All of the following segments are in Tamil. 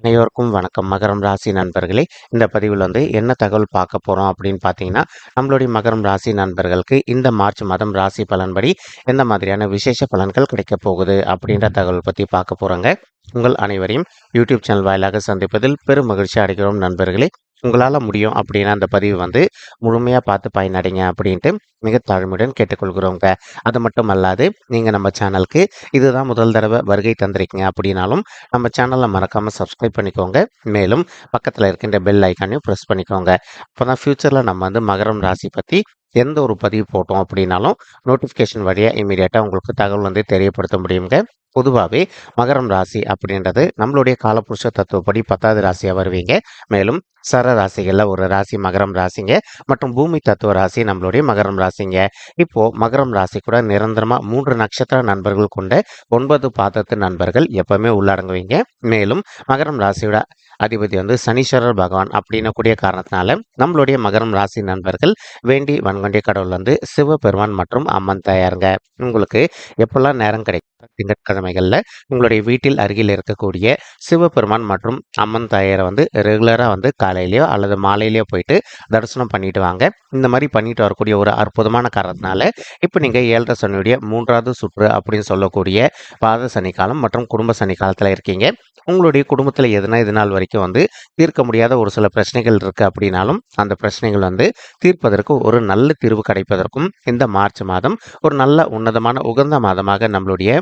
அனைவருக்கும் வணக்கம். மகரம் ராசி நண்பர்களே இந்த பதிவில் வந்து என்ன தகவல் பார்க்க போகிறோம் அப்படின்னு பார்த்தீங்கன்னா நம்மளுடைய மகரம் ராசி நண்பர்களுக்கு இந்த மார்ச் மாதம் ராசி பலன்படி எந்த மாதிரியான விசேஷ பலன்கள் கிடைக்க போகுது அப்படின்ற தகவல் பற்றி பார்க்க போகிறோங்க உங்கள் அனைவரையும் யூடியூப் சேனல் வாயிலாக சந்திப்பதில் பெரும் மகிழ்ச்சி அடைகிறோம் நண்பர்களே. உங்களால் முடியும் அப்படின்னா அந்த பதிவு வந்து முழுமையாக பார்த்து பயனடைங்க அப்படின்ட்டு மிக தாழ்மையுடன் கேட்டுக்கொள்கிறோங்க. அது மட்டும் அல்லாது நீங்கள் நம்ம சேனலுக்கு இதுதான் முதல் தடவை வருகை தந்திருக்கீங்க அப்படின்னாலும் நம்ம சேனலை மறக்காமல் சப்ஸ்கிரைப் பண்ணிக்கோங்க. மேலும் பக்கத்தில் இருக்கின்ற பெல் ஐக்கானையும் ப்ரெஸ் பண்ணிக்கோங்க. அப்போ தான் ஃப்யூச்சரில் நம்ம வந்து மகரம் ராசி பற்றி எந்த ஒரு பதிவு போட்டோம் அப்படின்னாலும் நோட்டிஃபிகேஷன் வழியாக இமீடியட்டாக உங்களுக்கு தகவல் வந்து தெரியப்படுத்த முடியுங்க. பொதுவாகவே மகரம் ராசி அப்படின்றது நம்மளுடைய காலப்புருஷ தத்துவப்படி பத்தாவது ராசியாக வருவீங்க. மேலும் சர ராசிகளில் ஒரு ராசி மகரம் ராசிங்க. மற்றும் பூமி தத்துவ ராசி நம்மளுடைய மகரம் ராசிங்க. இப்போ மகரம் ராசி கூட நிரந்தரமாக மூன்று நட்சத்திர நண்பர்கள் கொண்ட ஒன்பது பாதத்து நண்பர்கள் எப்பவுமே உள்ளடங்குவீங்க. மேலும் மகரம் ராசியோட அதிபதி வந்து சனீஸ்வரர் பகவான் அப்படின்னு கூடிய காரணத்தினால நம்மளுடைய மகரம் ராசி நண்பர்கள் வேண்டி வன்கொண்டிய கடவுள் வந்து சிவபெருமான் மற்றும் அம்மன் தயாருங்க. உங்களுக்கு எப்பெல்லாம் நேரம் கிடைக்கும்? திங்கட்கிழமைகளில் உங்களுடைய வீட்டில் அருகில் இருக்கக்கூடிய சிவபெருமான் மற்றும் அம்மன் தாயாரை வந்து ரெகுலராக வந்து காலையிலையோ அல்லது மாலையிலையோ போயிட்டு தரிசனம் பண்ணிட்டு வாங்க. இந்த மாதிரி பண்ணிட்டு வரக்கூடிய ஒரு அற்புதமான காரணத்தினால இப்போ நீங்கள் ஏழரை சனியுடைய மூன்றாவது சுற்று அப்படின்னு சொல்லக்கூடிய பாத சனிக்காலம் மற்றும் குடும்ப சனி காலத்தில் இருக்கீங்க. உங்களுடைய குடும்பத்தில் எதுனா இது நாள் வரைக்கும் வந்து தீர்க்க முடியாத ஒரு சில பிரச்சனைகள் இருக்குது அப்படின்னாலும் அந்த பிரச்சனைகள் வந்து தீர்ப்பதற்கு ஒரு நல்ல தீர்வு கிடைப்பதற்கும் இந்த மார்ச் மாதம் ஒரு நல்ல உன்னதமான உகந்த மாதமாக நம்மளுடைய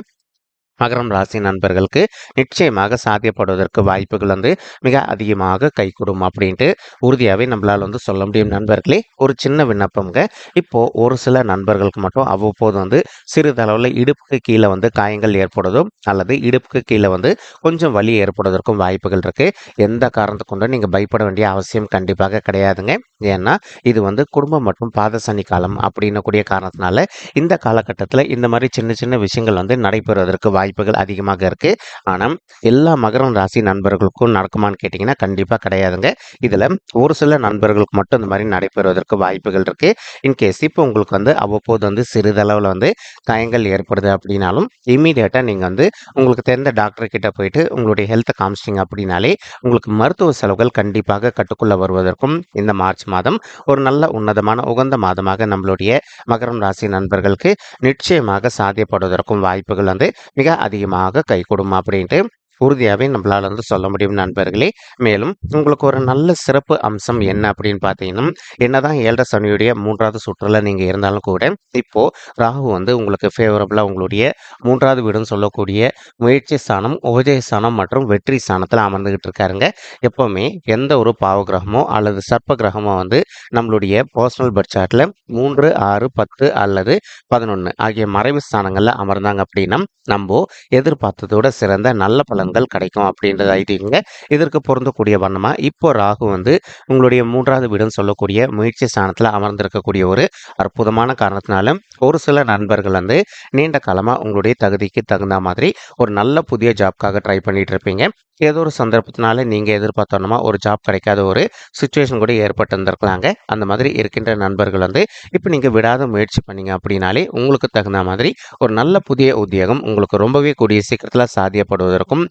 மகரம் ராசி நண்பர்களுக்கு நிச்சயமாக சாத்தியப்படுவதற்கு வாய்ப்புகள் வந்து மிக அதிகமாக கைகூடும் அப்படின்ட்டு உறுதியாகவே நம்மளால் வந்து சொல்ல முடியும் நண்பர்களே. ஒரு சின்ன விண்ணப்பம்ங்க. இப்போது ஒரு சில நண்பர்களுக்கு மட்டும் அவ்வப்போது வந்து சிறிதளவில் இடுப்புக்கு கீழே வந்து காயங்கள் ஏற்படுவதும் அல்லது இடுப்புக்கு கீழே வந்து கொஞ்சம் வலி ஏற்படுவதற்கும் வாய்ப்புகள் இருக்குது எந்த காரணத்தை கொண்டும் நீங்கள் பயப்பட வேண்டிய அவசியம் கண்டிப்பாக கிடையாதுங்க. ஏன்னா இது வந்து குடும்பம் மற்றும் பாத சனி காலம் அப்படின்னு கூடிய காரணத்தினால இந்த காலகட்டத்தில் இந்த மாதிரி சின்ன சின்ன விஷயங்கள் வந்து நடைபெறுவதற்கு வாய்ப்பு வாய்ப்புகள் அதிகமாக இருக்கு. ஆனால் எல்லா மகரம் ராசி நண்பர்களுக்கும் நடக்குமான்னு கேட்டிங்கன்னா கண்டிப்பாக கிடையாதுங்க. இதில் ஒரு சில நண்பர்களுக்கு மட்டும் இந்த மாதிரி நடைபெறுவதற்கு வாய்ப்புகள் இருக்கு. இன்கேஸ் இப்போ உங்களுக்கு வந்து அவ்வப்போது வந்து சிறிதளவில் வந்து காயங்கள் ஏற்படுது அப்படின்னாலும் இம்மீடியட்டாக நீங்கள் வந்து உங்களுக்கு தெரிந்த டாக்டர் கிட்ட போயிட்டு உங்களுடைய ஹெல்த்தை காமிச்சிங்க அப்படின்னாலே உங்களுக்கு மருத்துவ செலவுகள் கண்டிப்பாக கட்டுக்குள்ள வருவதற்கும் இந்த மார்ச் மாதம் ஒரு நல்ல உன்னதமான உகந்த மாதமாக நம்மளுடைய மகரம் ராசி நண்பர்களுக்கு நிச்சயமாக சாத்தியப்படுவதற்கும் வாய்ப்புகள் வந்து மிக அதிகமாக கை கைகூடும் அப்படின்ட்டு உறுதியாகவே நம்மளால் வந்து சொல்ல முடியும் நண்பர்களே. மேலும் உங்களுக்கு ஒரு நல்ல சிறப்பு அம்சம் என்ன அப்படின்னு பார்த்தீங்கன்னா என்னதான் ஏழரை சனியுடைய மூன்றாவது சுற்றுல நீங்கள் இருந்தாலும் கூட இப்போ ராகு வந்து உங்களுக்கு ஃபேவரபுளாக உங்களுடைய மூன்றாவது வீடுன்னு சொல்லக்கூடிய முயற்சி ஸ்தானம் உபஜய ஸ்தானம் மற்றும் வெற்றி ஸ்தானத்தில் அமர்ந்துகிட்டு இருக்காருங்க. எப்போவுமே எந்த ஒரு பாவ கிரகமோ அல்லது சர்ப்ப கிரகமோ வந்து நம்மளுடைய பர்சனல் பர்த் சார்ட்டில் மூன்று ஆறு பத்து அல்லது பதினொன்று ஆகிய மறைவு ஸ்தானங்களில் அமர்ந்தாங்க அப்படின்னா நம்ம எதிர்பார்த்ததோட சிறந்த நல்ல பலன்கள் கிடைக்கும் அப்படின்றது ஐதீகங்க இதற்கு பொருந்தக்கூடிய வண்ணமாக இப்போ ராகு வந்து உங்களுடைய மூன்றாவது வீடுன்னு சொல்லக்கூடிய முயற்சி ஸ்தானத்தில் அமர்ந்திருக்கக்கூடிய ஒரு அற்புதமான காரணத்தினால ஒரு சில நண்பர்கள் வந்து நீண்ட காலமாக உங்களுடைய தகுதிக்கு தகுந்த மாதிரி ஒரு நல்ல புதிய ஜாப்காக ட்ரை பண்ணிட்டு இருப்பீங்க. ஏதோ ஒரு சந்தர்ப்பத்தினால நீங்கள் எதிர்பார்த்தோன்னா ஒரு ஜாப் கிடைக்காத ஒரு சுச்சுவேஷன் கூட ஏற்பட்டு இருந்திருக்கலாங்க அந்த மாதிரி இருக்கின்ற நண்பர்கள் வந்து இப்போ நீங்கள் விடாத முயற்சி பண்ணீங்க அப்படின்னாலே உங்களுக்கு தகுந்த மாதிரி ஒரு நல்ல புதிய உத்தியோகம் உங்களுக்கு ரொம்பவே கூடிய சீக்கிரத்தில் சாத்தியப்படுவதற்கும்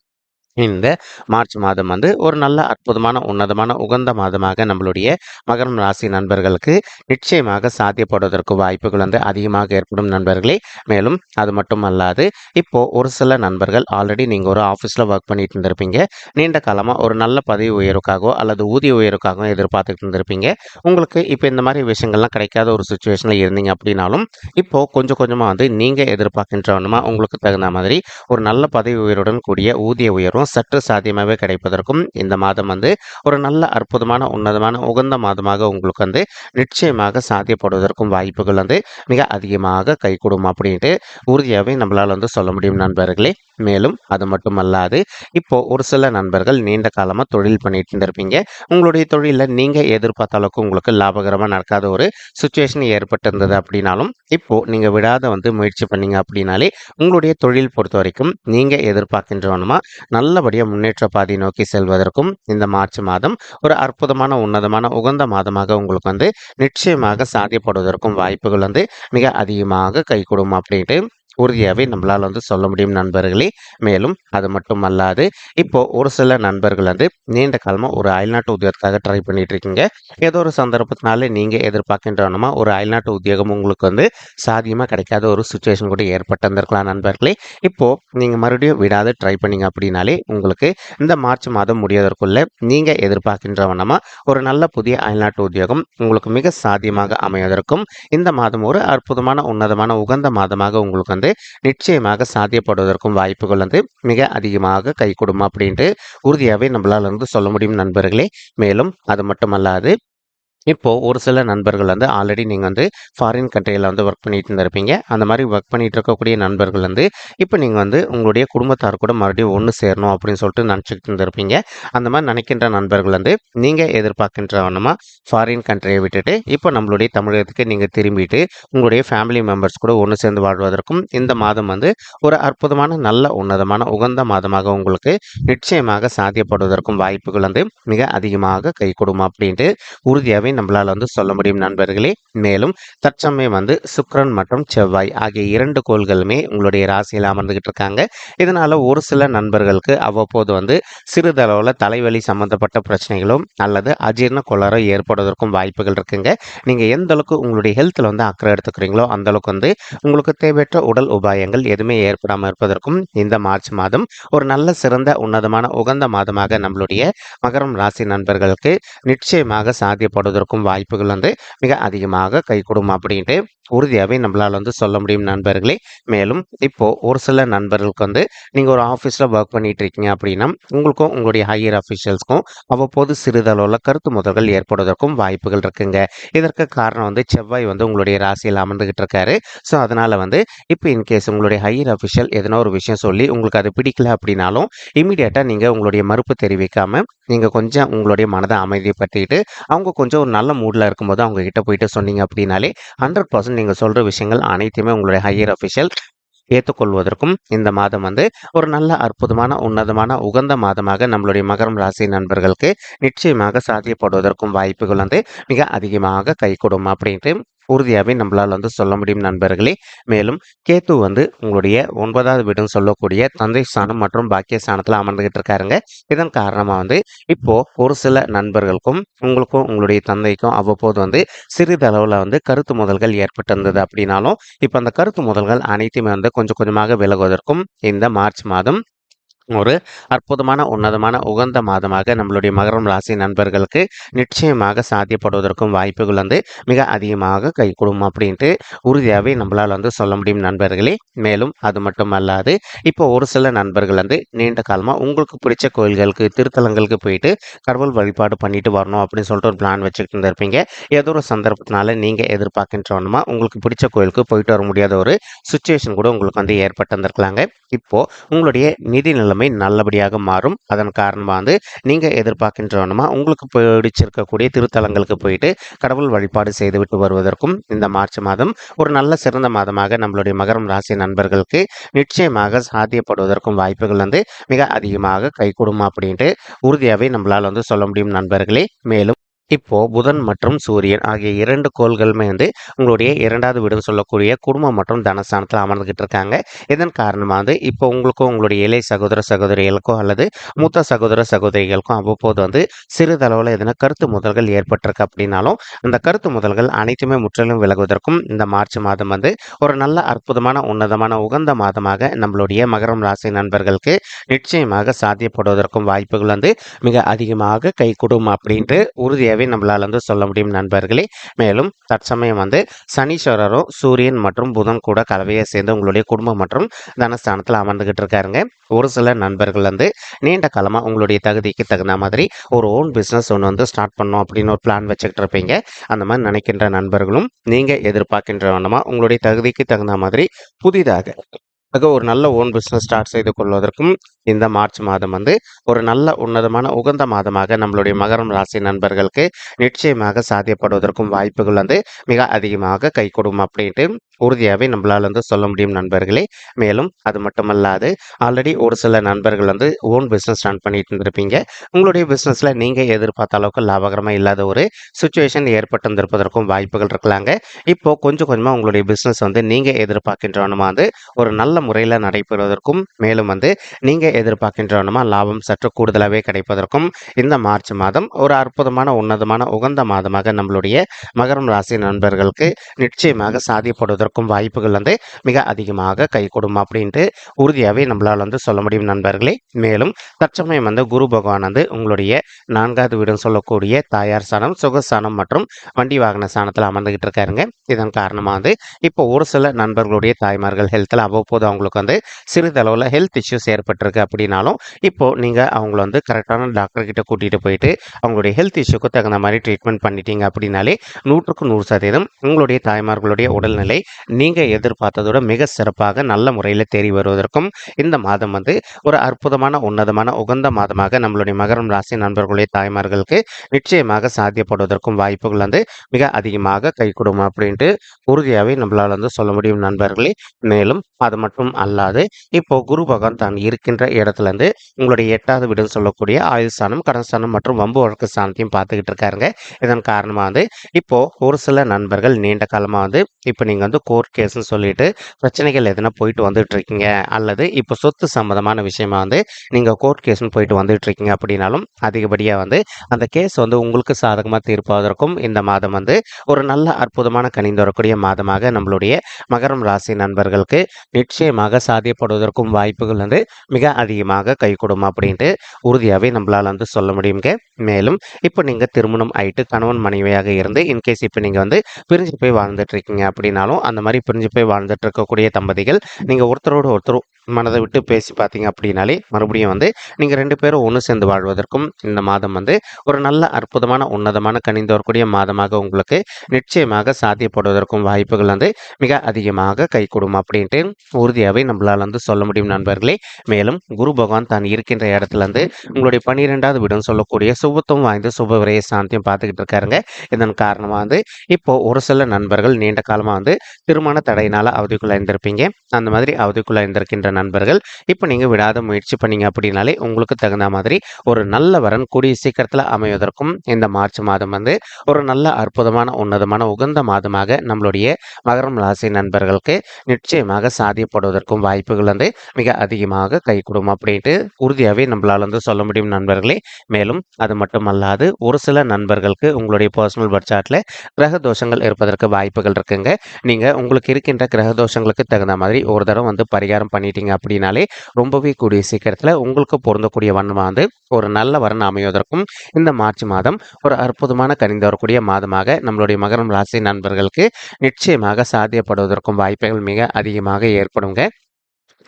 இந்த மார்ச் மாதம் வந்து ஒரு நல்ல அற்புதமான உன்னதமான உகந்த மாதமாக நம்மளுடைய மகரம் ராசி நண்பர்களுக்கு நிச்சயமாக சாத்தியப்படுவதற்கு வாய்ப்புகள் வந்து அதிகமாக ஏற்படும் நண்பர்களே. மேலும் அது மட்டும் அல்லாது இப்போ ஒரு சில நண்பர்கள் ஆல்ரெடி நீங்கள் ஒரு ஆஃபீஸில் ஒர்க் பண்ணிட்டு இருந்திருப்பீங்க. நீண்ட காலமாக ஒரு நல்ல பதவி உயர்வுக்காகவோ அல்லது ஊதிய உயர்வுக்காகவோ எதிர்பார்த்துட்டு இருந்திருப்பீங்க. உங்களுக்கு இப்போ இந்த மாதிரி விஷயங்கள்லாம் கிடைக்காத ஒரு சுச்சுவேஷனில் இருந்தீங்க அப்படின்னாலும் இப்போ கொஞ்சம் கொஞ்சமாக வந்து நீங்கள் எதிர்பார்க்கின்றவனுமா உங்களுக்கு தகுந்த மாதிரி ஒரு நல்ல பதவி உயர்வுடன் கூடிய ஊதிய உயர்வும் சற்று சாத்தியமாகவே கிடைப்பதற்கும் இந்த மாதம் வந்து ஒரு நல்ல அற்புதமான உன்னதமான உகந்த மாதமாக உங்களுக்கு வந்து நிச்சயமாக சாத்தியப்படுவதற்கும் வாய்ப்புகள் வந்து மிக அதிகமாக கைகூடும் அப்படின்ட்டு உறுதியாகவே நம்மளால் வந்து சொல்ல முடியும் நண்பர்களே. மேலும் அது மட்டும் அல்லாது இப்போ ஒரு சில நண்பர்கள் நீண்ட காலமாக தொழில் பண்ணிட்டு இருந்திருப்பீங்க. உங்களுடைய தொழிலில் நீங்கள் எதிர்பார்த்த அளவுக்கு உங்களுக்கு லாபகரமாக நடக்காத ஒரு சுச்சுவேஷன் ஏற்பட்டிருந்தது அப்படின்னாலும் இப்போ நீங்கள் விடாத வந்து முயற்சி பண்ணீங்க அப்படின்னாலே உங்களுடைய தொழில் பொறுத்த வரைக்கும் நீங்கள் எதிர்பார்க்கின்றவனுமா? நல்லபடியாக முன்னேற்ற பாதை நோக்கி செல்வதற்கும் இந்த மார்ச் மாதம் ஒரு அற்புதமான உன்னதமான உகந்த மாதமாக உங்களுக்கு வந்து நிச்சயமாக சாத்தியப்படுவதற்கும் வாய்ப்புகள் வந்து மிக அதிகமாக கைகூடும் அப்படின்ட்டு உறுதியாகவே நம்மளால் வந்து சொல்ல முடியும் நண்பர்களே. மேலும் அது மட்டும் அல்லாது இப்போ ஒரு சில நண்பர்கள் வந்து நீண்ட காலமாக ஒரு அயல்நாட்டு உத்தியோகத்துக்காக ட்ரை பண்ணிட்டு இருக்கீங்க ஏதோ ஒரு சந்தர்ப்பத்தினால நீங்கள் எதிர்பார்க்கின்றனமா ஒரு அயல்நாட்டு உத்தியோகம் உங்களுக்கு வந்து சாதியமாக கிடைக்காத ஒரு சுச்சுவேஷன் கூட ஏற்பட்டிருந்திருக்கலாம் நண்பர்களே. இப்போது நீங்கள் மறுபடியும் விடாது ட்ரை பண்ணிங்க அப்படின்னாலே உங்களுக்கு இந்த மார்ச் மாதம் முடிவதற்குள்ள நீங்கள் எதிர்பார்க்கின்றவனமா ஒரு நல்ல புதிய அயல்நாட்டு உத்தியோகம் உங்களுக்கு மிக சாத்தியமாக அமைவதற்கும் இந்த மாதம் ஒரு அற்புதமான உன்னதமான உகந்த மாதமாக உங்களுக்கு வந்து நிச்சயமாக சாத்தியப்படுவதற்கும் வாய்ப்புகள் வந்து மிக அதிகமாக கை அப்படின்ட்டு உறுதியாகவே நம்மளால் வந்து சொல்ல முடியும் நண்பர்களே. மேலும் அது மட்டுமல்லாது இப்போது ஒரு சில நண்பர்கள் வந்து ஆல்ரெடி நீங்கள் வந்து ஃபாரின் கண்ட்ரியில் வந்து ஒர்க் பண்ணிட்டு இருந்திருப்பீங்க. அந்த மாதிரி ஒர்க் பண்ணிட்டு இருக்கக்கூடிய நண்பர்கள் வந்து இப்போ நீங்கள் வந்து உங்களுடைய குடும்பத்தார் கூட மறுபடியும் ஒன்று சேரணும் அப்படின்னு சொல்லிட்டு நினச்சிக்கிட்டு இருந்திருப்பீங்க. அந்த மாதிரி நினைக்கின்ற நண்பர்கள் வந்து நீங்கள் எதிர்பார்க்கின்ற வண்ணமாக ஃபாரின் கண்ட்ரியை விட்டுட்டு இப்போ நம்மளுடைய தமிழகத்துக்கு நீங்கள் திரும்பிட்டு உங்களுடைய ஃபேமிலி மெம்பர்ஸ் கூட ஒன்று சேர்ந்து வாழ்வதற்கும் இந்த மாதம் வந்து ஒரு அற்புதமான நல்ல உன்னதமான உகந்த மாதமாக உங்களுக்கு நிச்சயமாக சாத்தியப்படுவதற்கும் வாய்ப்புகள் வந்து மிக அதிகமாக கை கொடுமா அப்படின்ட்டு உறுதியாகவே நம்மளால் வந்து சொல்ல முடியும் நண்பர்களே. மேலும் தற்சமயம் வந்து சுக்ரன் மற்றும் செவ்வாய் ஆகிய இரண்டு கோள்களுமே உங்களுடைய ராசியில் அமர்ந்துகிட்டு இருக்காங்க. இதனால ஒரு சில நண்பர்களுக்கு அவ்வப்போது வந்து சிறிதளவில் தலைவலி சம்பந்தப்பட்ட பிரச்சனைகளும் அல்லது அஜீர்ண கோளாறோ ஏற்படுவதற்கும் வாய்ப்புகள் இருக்குங்க. நீங்கள் எந்த அளவுக்கு உங்களுடைய ஹெல்த்தில் வந்து அக்கறை எடுத்துக்கிறீங்களோ அந்த அளவுக்கு வந்து உங்களுக்கு தேவையற்ற உடல் உபாயங்கள் எதுவுமே ஏற்படாமல் இருப்பதற்கும் இந்த மார்ச் மாதம் ஒரு நல்ல சிறந்த உன்னதமான உகந்த மாதமாக நம்மளுடைய மகரம் ராசி நண்பர்களுக்கு நிச்சயமாக சாத்தியப்படுவதற்கும் வாய்ப்புகள் வந்து மிக அதிகமாக கை கொடுமா அப்படின்ட்டு உறுதியாகவே நம்மளால் வந்து சொல்ல முடியும் நண்பர்களே. மேலும் இப்போது ஒரு சில நண்பர்களுக்கு வந்து நீங்கள் ஒரு ஆஃபீஸில் ஒர்க் பண்ணிட்டு இருக்கீங்க அப்படின்னா உங்களுக்கும் உங்களுடைய ஹையர் அஃபீஷியல்ஸ்க்கும் அவ்வப்போது சிறிதளவில் கருத்து முதல்கள் ஏற்படுவதற்கும் வாய்ப்புகள் இருக்குங்க. இதற்கு காரணம் வந்து செவ்வாய் வந்து உங்களுடைய ராசியில் அமர்ந்துகிட்டு இருக்காரு ஸோ அதனால் வந்து இப்போ இன்கேஸ் உங்களுடைய ஹையர் அஃபிஷியல் எதனா ஒரு விஷயம் சொல்லி உங்களுக்கு அது பிடிக்கல அப்படின்னாலும் இமீடியட்டாக நீங்கள் உங்களுடைய மறுப்பு தெரிவிக்காமல் நீங்கள் கொஞ்சம் உங்களுடைய மனதை அமைதிப்படுத்திக்கிட்டு அவங்க கொஞ்சம் ஒரு நல்ல மூடில் இருக்கும்போது அவங்க கிட்ட போயிட்டு சொன்னீங்க அப்படின்னாலே ஹண்ட்ரட் பர்சன்ட் நீங்கள் சொல்கிற விஷயங்கள் அனைத்துமே உங்களுடைய ஹையர் அஃபிஷியல் ஏற்றுக்கொள்வதற்கும் இந்த மாதம் வந்து ஒரு நல்ல அற்புதமான உன்னதமான உகந்த மாதமாக நம்மளுடைய மகரம் ராசி நண்பர்களுக்கு நிச்சயமாக சாத்தியப்படுவதற்கும் வாய்ப்புகள் வந்து மிக அதிகமாக கை அப்படின்ட்டு உறுதியாகவே நம்மளால் வந்து சொல்ல முடியும் நண்பர்களே. மேலும் கேத்து வந்து உங்களுடைய ஒன்பதாவது வீடுன்னு சொல்லக்கூடிய தந்தை ஸ்தானம் மற்றும் பாக்கிய ஸ்தானத்தில் அமர்ந்துகிட்டு இருக்காருங்க. இதன் காரணமாக வந்து இப்போ ஒரு சில நண்பர்களுக்கும் உங்களுக்கும் உங்களுடைய தந்தைக்கும் அவ்வப்போது வந்து சிறிதளவில் வந்து கருத்து முதல்கள் ஏற்பட்டிருந்தது அப்படின்னாலும் இப்போ அந்த கருத்து முதல்கள் அனைத்துமே வந்து கொஞ்சம் கொஞ்சமாக விலகுவதற்கும் இந்த மார்ச் மாதம் ஒரு அற்புதமான உன்னதமான உகந்த மாதமாக நம்மளுடைய மகரம் ராசி நண்பர்களுக்கு நிச்சயமாக சாத்தியப்படுவதற்கும் வாய்ப்புகள் வந்து மிக அதிகமாக கை கொடுக்கும் அப்படின்ட்டு உறுதியாகவே நம்மளால் வந்து சொல்ல முடியும் நண்பர்களே. மேலும் அது மட்டும் அல்லாது இப்போ ஒரு சில நண்பர்கள் வந்து நீண்ட காலமாக உங்களுக்கு பிடிச்ச கோயில்களுக்கு திருத்தலங்களுக்கு போயிட்டு கடவுள் வழிபாடு பண்ணிட்டு வரணும் அப்படின்னு சொல்லிட்டு ஒரு பிளான் வச்சுக்கிட்டு இருந்திருப்பீங்க. ஏதோ ஒரு சந்தர்ப்பத்தினால நீங்கள் எதிர்பார்க்கின்றவனுமா உங்களுக்கு பிடிச்ச கோயிலுக்கு போயிட்டு வர முடியாத ஒரு சுச்சுவேஷன் கூட உங்களுக்கு வந்து ஏற்பட்டு இருந்திருக்கலாங்க இப்போது உங்களுடைய நிதி நிலைமை நல்லபடியாக மாறும். அதன் காரணமாக வந்து நீங்கள் எதிர்பார்க்கின்றவனுமா உங்களுக்கு பிடிச்சிருக்கக்கூடிய திருத்தலங்களுக்கு போயிட்டு கடவுள் வழிபாடு செய்துவிட்டு வருவதற்கும் இந்த மார்ச் மாதம் ஒரு நல்ல சிறந்த மாதமாக நம்மளுடைய மகரம் ராசி நண்பர்களுக்கு நிச்சயமாக சாத்தியப்படுவதற்கும் வாய்ப்புகள் வந்து மிக அதிகமாக கை கொடுமா அப்படின்ட்டு உறுதியாகவே நம்மளால் வந்து சொல்ல முடியும் நண்பர்களே. மேலும் இப்போ புதன் மற்றும் சூரியன் ஆகிய இரண்டு கோள்களுமே வந்து உங்களுடைய இரண்டாவது வீடுன்னு சொல்லக்கூடிய குடும்பம் மற்றும் தனஸ்தானத்தில் அமர்ந்துகிட்டு இருக்காங்க. இதன் காரணமாக வந்து இப்போ உங்களுக்கும் உங்களுடைய இளைய சகோதர சகோதரிகளுக்கோ அல்லது மூத்த சகோதர சகோதரிகளுக்கும் அவ்வப்போது வந்து சிறிதளவில் எதனா கருத்து முதல்கள் ஏற்பட்டிருக்கு அப்படின்னாலும் அந்த கருத்து முதல்கள் அனைத்துமே முற்றிலும் விலகுவதற்கும் இந்த மார்ச் மாதம் வந்து ஒரு நல்ல அற்புதமான உன்னதமான உகந்த மாதமாக நம்மளுடைய மகரம் ராசி நண்பர்களுக்கு நிச்சயமாக சாத்தியப்படுவதற்கும் வாய்ப்புகள் வந்து மிக அதிகமாக கைகூடும் அப்படின்ட்டு உறுதியாக உறுதியாகவே நம்மளால் வந்து சொல்ல முடியும் நண்பர்களே. மேலும் தற்சமயம் வந்து சனீஸ்வரரும் சூரியன் மற்றும் புதன் கூட கலவையை சேர்ந்து உங்களுடைய குடும்பம் மற்றும் தனஸ்தானத்தில் அமர்ந்துகிட்டு இருக்காருங்க. ஒரு சில நண்பர்கள் வந்து நீண்ட காலமாக உங்களுடைய தகுதிக்கு தகுந்த மாதிரி ஒரு ஓன் பிஸ்னஸ் ஒன்று வந்து ஸ்டார்ட் பண்ணோம் அப்படின்னு ஒரு பிளான் வச்சுக்கிட்டு இருப்பீங்க. அந்த மாதிரி நினைக்கின்ற நண்பர்களும் நீங்கள் எதிர்பார்க்கின்ற வண்ணமாக உங்களுடைய தகுதிக்கு தகுந்த மாதிரி புதிதாக ஆக ஒரு நல்ல ஓன் பிஸ்னஸ் ஸ்டார்ட் செய்து கொள்வதற்கும் இந்த மார்ச் மாதம் வந்து ஒரு நல்ல உன்னதமான உகந்த மாதமாக நம்மளுடைய மகரம் ராசி நண்பர்களுக்கு நிச்சயமாக சாத்தியப்படுவதற்கும் வாய்ப்புகள் வந்து மிக அதிகமாக கை கொடுக்கும் அப்படின்ட்டு உறுதியாகவே நம்மளால் வந்து சொல்ல முடியும் நண்பர்களே. மேலும் அது மட்டுமல்லாது ஆல்ரெடி ஒரு சில நண்பர்கள் வந்து ஓன் பிஸ்னஸ் ரன் பண்ணிட்டு இருந்திருப்பீங்க. உங்களுடைய பிஸ்னஸில் நீங்கள் எதிர்பார்த்த அளவுக்கு லாபகரமாக இல்லாத ஒரு சுச்சுவேஷன் ஏற்பட்டு இருந்திருப்பதற்கும் வாய்ப்புகள் இருக்கலாங்க. இப்போ கொஞ்சம் கொஞ்சமாக உங்களுடைய பிஸ்னஸ் வந்து நீங்கள் எதிர்பார்க்கின்றவனுமா வந்து ஒரு நல்ல முறையில் நடைபெறுவதற்கும் மேலும் வந்து நீங்கள் எதிர்பார்க்கின்றவனுமா லாபம் சற்று கூடுதலாகவே கிடைப்பதற்கும் இந்த மார்ச் மாதம் ஒரு அற்புதமான உன்னதமான உகந்த மாதமாக நம்மளுடைய மகரம் ராசி நண்பர்களுக்கு நிச்சயமாக சாதிப்படுவதற்கும் வாய்ப்புகள் வந்து மிக அதிகமாக கை அப்படின்ட்டு உறுதியாகவே நம்மளால் வந்து சொல்ல முடியும் நண்பர்களே. மேலும் தற்சமயம் வந்து குரு பகவான் வந்து உங்களுடைய நான்காவது வீடுன்னு சொல்லக்கூடிய தாயார் சாணம் சுகஸ்தானம் மற்றும் வண்டி வாகன சாணத்தில் அமர்ந்துகிட்டு இருக்காருங்க. இதன் காரணமாக வந்து இப்போ ஒரு சில நண்பர்களுடைய தாய்மார்கள் ஹெல்த்தில் அவ்வப்போது அவங்களுக்கு வந்து சிறிதளவில் ஹெல்த் இஷ்யூஸ் ஏற்பட்டிருக்கு. அப்படின்னாலும் இப்போ நீங்கள் அவங்கள வந்து கரெக்டான டாக்டர் கிட்ட கூட்டிகிட்டு போயிட்டு அவங்களுடைய ஹெல்த் இஷ்யூக்கு தகுந்த மாதிரி ட்ரீட்மெண்ட் பண்ணிட்டீங்க அப்படின்னாலே நூற்றுக்கு நூறு சதவீதம் உங்களுடைய தாய்மார்களுடைய உடல்நிலை நீங்கள் எதிர்பார்த்ததோட மிக சிறப்பாக நல்ல முறையில் தேறி வருவதற்கும் இந்த மாதம் வந்து ஒரு அற்புதமான உன்னதமான உகந்த மாதமாக நம்மளுடைய மகரம் ராசி நண்பர்களுடைய தாய்மார்களுக்கு நிச்சயமாக சாத்தியப்படுவதற்கும் வாய்ப்புகள் வந்து மிக அதிகமாக கை கொடுக்கும் அப்படின்ட்டு உறுதியாகவே நம்மளால் வந்து சொல்ல முடியும் நண்பர்களே. மேலும் அது மட்டும் அல்லாது இப்போ குரு பகவான் தான் இருக்கின்ற இடத்துல இருந்து உங்களுடைய எட்டாவது வீடுன்னு சொல்லக்கூடிய ஆயுள் ஸ்தானம் கடன் ஸ்தானம் மற்றும் வம்பு வழக்கு ஸ்தானத்தையும் பார்த்துக்கிட்டு இருக்காருங்க. இதன் காரணமாக வந்து இப்போ ஒரு சில நண்பர்கள் நீண்ட காலமாக வந்து இப்போ நீங்கள் வந்து கோர்ட் கேஸ்ன்னு சொல்லிட்டு பிரச்சனைகள் எதனா போயிட்டு வந்துட்டு இருக்கீங்க அல்லது இப்போ சொத்து சம்மந்தமான விஷயமா வந்து நீங்கள் கோர்ட் கேஸ்னு போயிட்டு வந்துட்டு இருக்கீங்க அப்படின்னாலும் அதிகப்படியாக வந்து அந்த கேஸ் வந்து உங்களுக்கு சாதகமாக தீர்ப்பதற்கும் இந்த மாதம் வந்து ஒரு நல்ல அற்புதமான கனிந்து வரக்கூடிய மாதமாக நம்மளுடைய மகரம் ராசி நண்பர்களுக்கு நிச்சயமாக சாத்தியப்படுவதற்கும் வாய்ப்புகள் வந்து மிக அதிகமாக கை கொடுக்கும் அப்படின்ட்டு உறுதியாகவே நம்மளால் வந்து சொல்ல முடியுங்க மேலும் இப்போ நீங்கள் திருமணம் ஆயிட்டு கணவன் மனைவியாக இருந்து இன்கேஸ் இப்போ நீங்கள் வந்து பிரிஞ்சு போய் வாழ்ந்துட்டு இருக்கீங்க அப்படின்னாலும் அந்த மாதிரி பிரிஞ்சு போய் வாழ்ந்துட்டு இருக்கக்கூடிய தம்பதிகள் நீங்கள் ஒருத்தரோடு ஒருத்தர் மனதை விட்டு பேசி பார்த்தீங்க அப்படின்னாலே மறுபடியும் வந்து நீங்கள் ரெண்டு பேரும் ஒன்று சேர்ந்து வாழ்வதற்கும் இந்த மாதம் வந்து ஒரு நல்ல அற்புதமான உன்னதமான கணிந்து வரக்கூடிய மாதமாக உங்களுக்கு நிச்சயமாக சாத்தியப்படுவதற்கும் வாய்ப்புகள் வந்து மிக அதிகமாக கை கொடுக்கும் அப்படின்ட்டு உறுதியாகவே நம்மளால் வந்து சொல்ல முடியும் நண்பர்களே. மேலும் குரு பகவான் தான் இருக்கின்ற இடத்துலருந்து உங்களுடைய பன்னிரெண்டாவது வீடுன்னு சொல்லக்கூடிய சுபத்துவம் வாய்ந்த சுப விரைய சாந்தியம் பார்த்துக்கிட்டு இருக்காருங்க. இதன் காரணமாக வந்து இப்போ ஒரு சில நண்பர்கள் நீண்ட காலமாக வந்து திருமண தடையினால் அவதிக்குள்ள இருந்திருப்பீங்க அந்த மாதிரி அவதிக்குள்ள இருந்திருக்கின்ற நண்பர்கள். இப்போ நீங்கள் விடாத முயற்சி பண்ணீங்க அப்படின்னாலே உங்களுக்கு தகுந்த மாதிரி ஒரு நல்ல வரன் கூடிய சீக்கிரத்தில் அமைவதற்கும் இந்த மார்ச் மாதம் வந்து ஒரு நல்ல அற்புதமான உன்னதமான உகந்த மாதமாக நம்மளுடைய மகரம் ராசி நண்பர்களுக்கு நிச்சயமாக சாதியப்படுவதற்கும் வாய்ப்புகள் வந்து மிக அதிகமாக கை கொடுக்கும் அப்படின்ட்டு உறுதியாகவே நம்மளால் வந்து சொல்ல முடியும் நண்பர்களே. மேலும் அது மட்டுமல்லாது ஒரு சில நண்பர்களுக்கு உங்களுடைய பர்சனல் பட்சாட்டில் கிரக தோஷங்கள் இருப்பதற்கு வாய்ப்புகள் இருக்குங்க. நீங்கள் உங்களுக்கு இருக்கின்ற கிரக தோஷங்களுக்கு தகுந்த மாதிரி ஒரு தடவை வந்து பரிகாரம் பண்ணிட்டீங்க அப்படின்னாலே ரொம்பவே கூடிய சீக்கிரத்தில் உங்களுக்கு பொருந்தக்கூடிய வண்ணமாக வந்து ஒரு நல்ல வரன் அமைவதற்கும் இந்த மார்ச் மாதம் ஒரு அற்புதமான கனிந்து வரக்கூடிய மாதமாக நம்மளுடைய மகரம் ராசி நண்பர்களுக்கு நிச்சயமாக சாத்தியப்படுவதற்கும் வாய்ப்புகள் மிக அதிகமாக ஏற்படுங்க.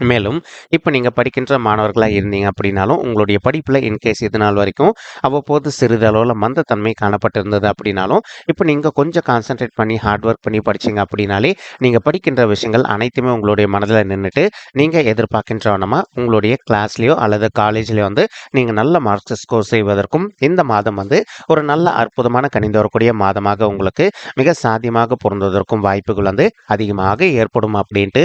மேலும் இப்போ நீங்கள் படிக்கின்ற மாணவர்களாக இருந்தீங்க அப்படின்னாலும் உங்களுடைய படிப்பில் இன்கேஸ் இது நாள் வரைக்கும் அவ்வப்போது சிறிதளவில் மந்தத்தன்மை காணப்பட்டிருந்தது அப்படின்னாலும் இப்போ நீங்கள் கொஞ்சம் கான்சென்ட்ரேட் பண்ணி ஹார்ட் ஒர்க் பண்ணி படிச்சீங்க அப்படின்னாலே நீங்கள் படிக்கின்ற விஷயங்கள் அனைத்துமே உங்களுடைய மனதில் நின்றுட்டு நீங்கள் எதிர்பார்க்கின்றவனமாக உங்களுடைய கிளாஸ்லேயோ அல்லது காலேஜ்லேயோ வந்து நீங்கள் நல்ல மார்க்ஸ் ஸ்கோர் செய்வதற்கும் இந்த மாதம் வந்து ஒரு நல்ல அற்புதமான கணிந்து வரக்கூடிய மாதமாக உங்களுக்கு மிக சாத்தியமாக பொருந்துவதற்கும் வாய்ப்புகள் வந்து அதிகமாக ஏற்படும் அப்படின்ட்டு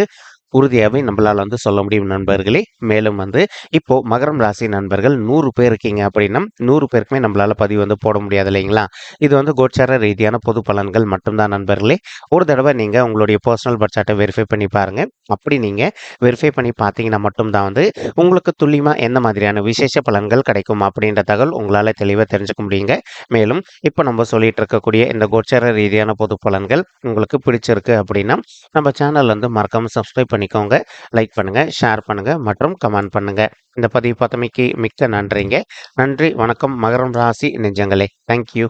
உறுதியாகவே நம்மளால் வந்து சொல்ல முடியும் நண்பர்களே. மேலும் வந்து இப்போ மகரம் ராசி நண்பர்கள் நூறு பேர் இருக்கீங்க அப்படின்னா நூறு பேருக்குமே நம்மளால் பதிவு வந்து போட முடியாது இல்லைங்களா? இது வந்து கோச்சார ரீதியான பொது பலன்கள் மட்டும்தான் நண்பர்களே. ஒரு தடவை நீங்கள் உங்களுடைய பர்சனல் பட்ஜெட்டை வெரிஃபை பண்ணி பாருங்கள் அப்படி நீங்கள் வெரிஃபை பண்ணி பார்த்தீங்கன்னா மட்டும்தான் வந்து உங்களுக்கு துல்லியமாக எந்த மாதிரியான விசேஷ பலன்கள் கிடைக்கும் அப்படின்ற தகவல் உங்களால் தெளிவாக தெரிஞ்சுக்க முடியுங்க. மேலும் இப்போ நம்ம சொல்லிட்டு இருக்கக்கூடிய இந்த கோச்சார ரீதியான பொது பலன்கள் உங்களுக்கு பிடிச்சிருக்கு அப்படின்னா நம்ம சேனல் வந்து மறக்காமல் சப்ஸ்கிரைப் பண்ணிக்கோங்க. லைக் பண்ணுங்கள் ஷேர் பண்ணுங்கள் மற்றும் கமெண்ட் பண்ணுங்கள் இந்த பதிவு பார்த்தமைக்கு மிக்க நன்றிங்க. நன்றி வணக்கம். மகரம் ராசி நெஞ்சங்களே. தேங்க்யூ